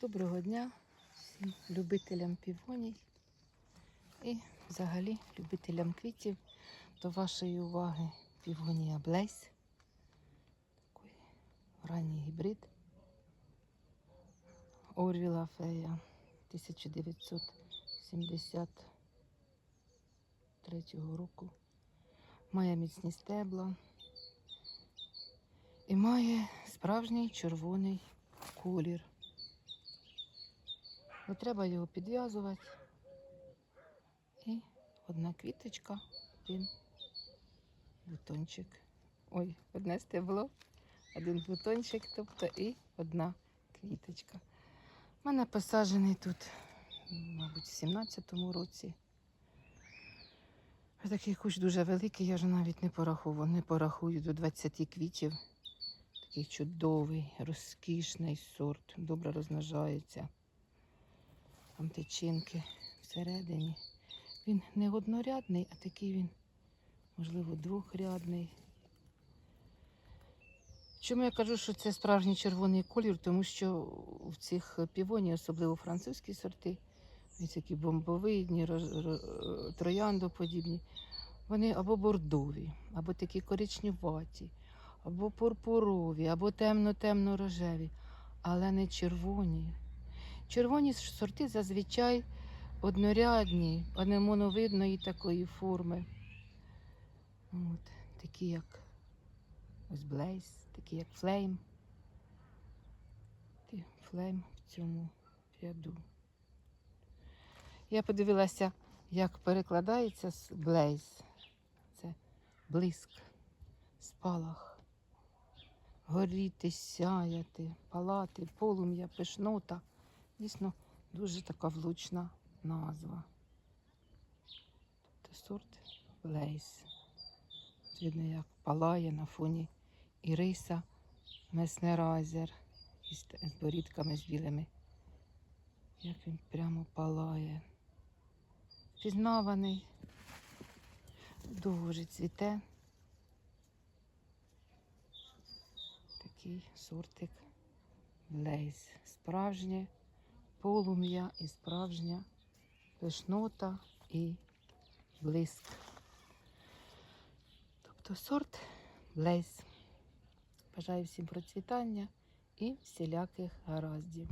Доброго дня всім любителям півоній і взагалі любителям квітів. До вашої уваги півонія Блейс. Такий ранній гібрид. Орвіла Фея 1973 року. Має міцні стебла і має справжній червоний колір. Не треба його підв'язувати. І одна квіточка, один бутончик. Ой, одне стебло, один бутончик, тобто і одна квіточка. У мене посаджений тут, мабуть, в 17-му році. Такий кущ дуже великий, я вже навіть не пораховую, не порахую до 20 квітів. Такий чудовий, розкішний сорт, добре розмножається. Там тичинки всередині. Він не однорядний, а такий він, можливо, двохрядний. Чому я кажу, що це справжній червоний колір? Тому що в цих півоні, особливо французькі сорти, ось такі бомбовидні, трояндоподібні, вони або бордові, або такі коричневаті, або пурпурові, або темно-темно-рожеві, але не червоні. Червоні сорти зазвичай однорядні, анемоновидної такої форми. От, такі як ось Блейз, такі як Флейм. Флейм в цьому ряду. Я подивилася, як перекладається з. Це блиск, спалах, горіти, сяяти, палати, полум'я, пишнота. Дійсно, дуже така влучна назва. Тобто сорт Блейз. Видно, як палає на фоні іриса Меснерайзер із борідками з білими. Як він прямо палає. Пізнаваний, дуже цвіте. Такий сортик Блейз. Справжнє полум'я і справжня пишнота і блиск. Тобто сорт Блейз. Бажаю всім процвітання і всіляких гараздів.